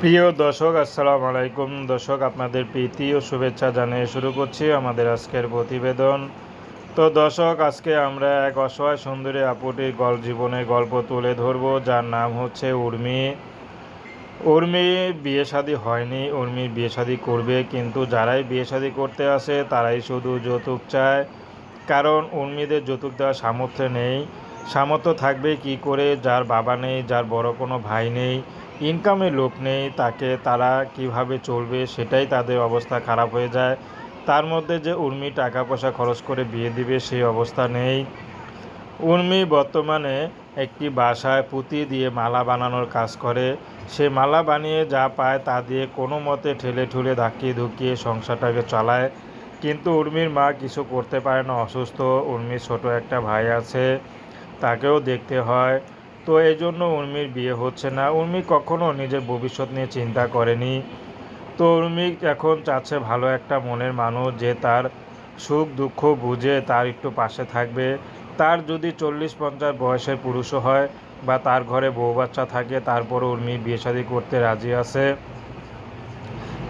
প্রিয় দর্শক, আসসালামু আলাইকুম। দর্শক, আপনাদের প্রীতি ও শুভেচ্ছা জানিয়ে শুরু করছি আমাদের আজকের প্রতিবেদন। তো দর্শক, আজকে আমরা এক অসহায় সুন্দরী আপুটির গল জীবনের গল্প তুলে ধরব। যার নাম হচ্ছে উর্মি। উর্মি বিয়ে শাদী হয়নি। উর্মির বিয়ে শাদী করবে, কিন্তু যারাই বিয়ে শাদী করতে আসে, তারাই শুধু যৌতুক চায়। কারণ উর্মিদের যৌতুক দেওয়ার সামর্থ্য নেই। সামর্থ্য থাকবে কি করে, যার বাবা নেই, যার বড় কোনো ভাই নেই ইনকামের লোক নেই, তাকে তারা কীভাবে চলবে সেটাই তাদের অবস্থা খারাপ হয়ে যায়। তার মধ্যে যে উর্মি টাকা পয়সা খরচ করে বিয়ে দিবে সেই অবস্থা নেই। উর্মি বর্তমানে একটি বাসায় পুঁতি দিয়ে মালা বানানোর কাজ করে। সে মালা বানিয়ে যা পায় তা দিয়ে কোনো মতে ঠেলে ঠুলে ধাক্কিয়ে ধুকিয়ে সংসারটাকে চালায়। কিন্তু উর্মির মা কিছু করতে পারে না, অসুস্থ। উর্মির ছোট একটা ভাই আছে। তাকেও দেখতে হয়। তো এই জন্য উর্মির বিয়ে হচ্ছে না। উর্মি কখনো নিজের ভবিষ্যৎ নিয়ে চিন্তা করেনি। তো উর্মি এখন চাচ্ছে ভালো একটা মনের মানুষ যে তার সুখ, দুঃখ বুঝে তার একটু পাশে থাকবে। তার যদি চল্লিশ পঞ্চাশ বয়সের পুরুষও হয় বা তার ঘরে বউ বাচ্চা থাকে তারপর উর্মি বিয়ে শাদী করতে রাজি আছে।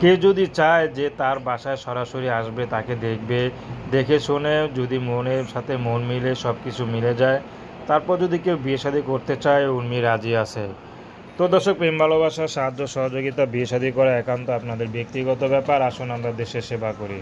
কেউ যদি চায় যে তার বাসায় সরাসরি আসবে, তাকে দেখবে। দেখে শুনে যদি মনের সাথে মন মিলে সব কিছু মিলে যায় তারপর যদি কেউ বিয়ে শাদি করতে চায়, উর্মি রাজি আছে। তো দর্শক, প্রেম, ভালোবাসা, সাহায্য, সহযোগিতা, বিয়ে শাদি করা একান্ত আপনাদের ব্যক্তিগত ব্যাপার। আসুন আমরা দেশের সেবা করি।